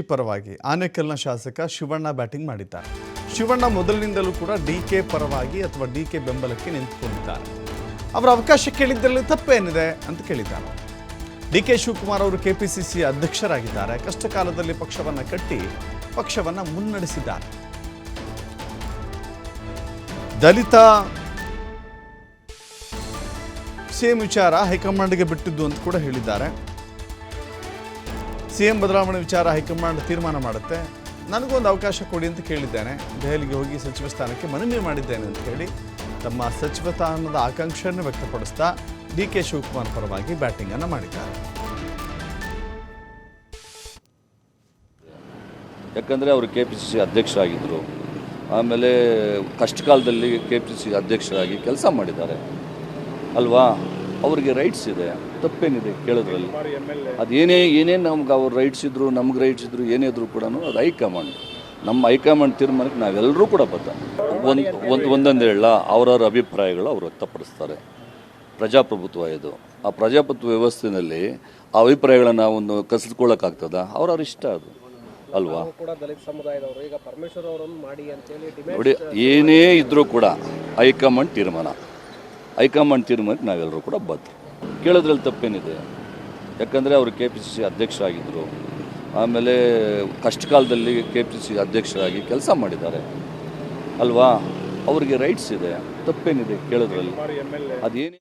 ಪರವಾಗಿ ಆನೇಕಲ್ನ ಶಾಸಕ ಶಿವಣ್ಣ ಬ್ಯಾಟಿಂಗ್ ಮಾಡಿದ್ದಾರೆ. ಶಿವಣ್ಣ ಮೊದಲಿನಿಂದಲೂ ಕೂಡ ಡಿ ಕೆ ಪರವಾಗಿ ಅಥವಾ ಡಿ ಕೆ ಬೆಂಬಲಕ್ಕೆ ನಿಂತುಕೊಂಡಿದ್ದಾರೆ. ಅವರ ಅವಕಾಶ ಕೇಳಿದ್ದಲ್ಲಿ ತಪ್ಪೇನಿದೆ ಅಂತ ಕೇಳಿದ್ದಾರೆ. ಡಿ ಕೆ ಶಿವಕುಮಾರ್ ಅವರು ಕೆಪಿಸಿಸಿ ಅಧ್ಯಕ್ಷರಾಗಿದ್ದಾರೆ. ಕಷ್ಟ ಕಾಲದಲ್ಲಿ ಪಕ್ಷವನ್ನು ಕಟ್ಟಿ ಪಕ್ಷವನ್ನು ಮುನ್ನಡೆಸಿದ್ದಾರೆ. ದಲಿತ ಸೇಮ್ ವಿಚಾರ ಹೈಕಮಾಂಡ್ಗೆ ಬಿಟ್ಟಿದ್ದು ಅಂತ ಕೂಡ ಹೇಳಿದ್ದಾರೆ. ಸಿಎಂ ಬದಲಾವಣೆ ವಿಚಾರ ಹೈಕಮಾಂಡ್ ತೀರ್ಮಾನ ಮಾಡುತ್ತೆ. ನನಗೊಂದು ಅವಕಾಶ ಕೊಡಿ ಅಂತ ಕೇಳಿದ್ದೇನೆ. ದೆಹಲಿಗೆ ಹೋಗಿ ಸಚಿವ ಸ್ಥಾನಕ್ಕೆ ಮನವಿ ಮಾಡಿದ್ದೇನೆ ಅಂತ ಹೇಳಿ ತಮ್ಮ ಸಚಿವ ಸ್ಥಾನದ ಆಕಾಂಕ್ಷೆಯನ್ನು ವ್ಯಕ್ತಪಡಿಸ್ತಾ ಡಿ ಕೆ ಶಿವಕುಮಾರ್ ಪರವಾಗಿ ಬ್ಯಾಟಿಂಗನ್ನು ಮಾಡಿದ್ದಾರೆ. ಯಾಕಂದರೆ ಅವರು ಕೆ ಪಿ ಸಿ ಸಿ ಅಧ್ಯಕ್ಷರಾಗಿದ್ದರು ಆಮೇಲೆ ಕಷ್ಟಕಾಲದಲ್ಲಿ ಕೆ ಪಿ ಸಿ ಸಿ ಅಧ್ಯಕ್ಷರಾಗಿ ಕೆಲಸ ಮಾಡಿದ್ದಾರೆ. ಅಲ್ವಾ? ಅವರಿಗೆ ರೈಟ್ಸ್ ಇದೆ ತಪ್ಪೇನಿದೆ ಕೇಳೋದ್ರಲ್ಲಿ. ಅದೇನೇ ಏನೇನು ನಮ್ಗೆ ಅವ್ರು ರೈಟ್ಸ್ ಇದ್ರು ನಮ್ಗೆ ರೈಟ್ಸ್ ಇದ್ರು ಏನೇ ಇದ್ರು ಕೂಡ ಅದು ಹೈಕಮಾಂಡ್. ನಮ್ಮ ಹೈಕಮಾಂಡ್ ತೀರ್ಮಾನಕ್ಕೆ ನಾವೆಲ್ಲರೂ ಕೂಡ ಬದ್ಧ. ಒಂದು ಒಂದು ಒಂದೊಂದು ಹೇಳ ಅವರವ್ರ ಅಭಿಪ್ರಾಯಗಳು ಅವರು ವ್ಯಕ್ತಪಡಿಸ್ತಾರೆ. ಪ್ರಜಾಪ್ರಭುತ್ವ ಇದು ಆ ಪ್ರಜಾಪ್ರಭುತ್ವ ವ್ಯವಸ್ಥೆಯಲ್ಲಿ ಆ ಅಭಿಪ್ರಾಯಗಳನ್ನು ಒಂದು ಕಸಿದ್ಕೊಳ್ಳೋಕ್ಕಾಗ್ತದ? ಅವ್ರವ್ರ ಇಷ್ಟ ಅದು. ಅಲ್ವಾ? ಕೂಡ ದಲಿತ ಸಮುದಾಯದವರು. ಈಗ ಪರಮೇಶ್ವರ್ ಅವರನ್ನು ಮಾಡಿ ಅಂತೇಳಿ ಡಿಮ್ಯಾಂಡ್ ನೋಡಿ ಏನೇ ಇದ್ರೂ ಕೂಡ ಹೈಕಮಾಂಡ್ ತೀರ್ಮಾನ. ಹೈಕಮಾಂಡ್ ತೀರ್ಮಾನಕ್ಕೆ ನಾವೆಲ್ಲರೂ ಕೂಡ ಬದ್ಧ. ಕೇಳೋದ್ರಲ್ಲಿ ತಪ್ಪೇನಿದೆ. ಯಾಕಂದರೆ ಅವರು ಕೆ ಪಿ ಸಿ ಸಿ ಅಧ್ಯಕ್ಷರಾಗಿದ್ದರು ಆಮೇಲೆ ಕಷ್ಟ ಕಾಲದಲ್ಲಿ ಕೆ ಪಿ ಸಿ ಸಿ ಅಧ್ಯಕ್ಷರಾಗಿ ಕೆಲಸ ಮಾಡಿದ್ದಾರೆ. ಅಲ್ವಾ? ಅವರಿಗೆ ರೈಟ್ಸ್ ಇದೆ. ತಪ್ಪೇನಿದೆ ಕೇಳೋದ್ರಲ್ಲಿ. ಅದೇನೇ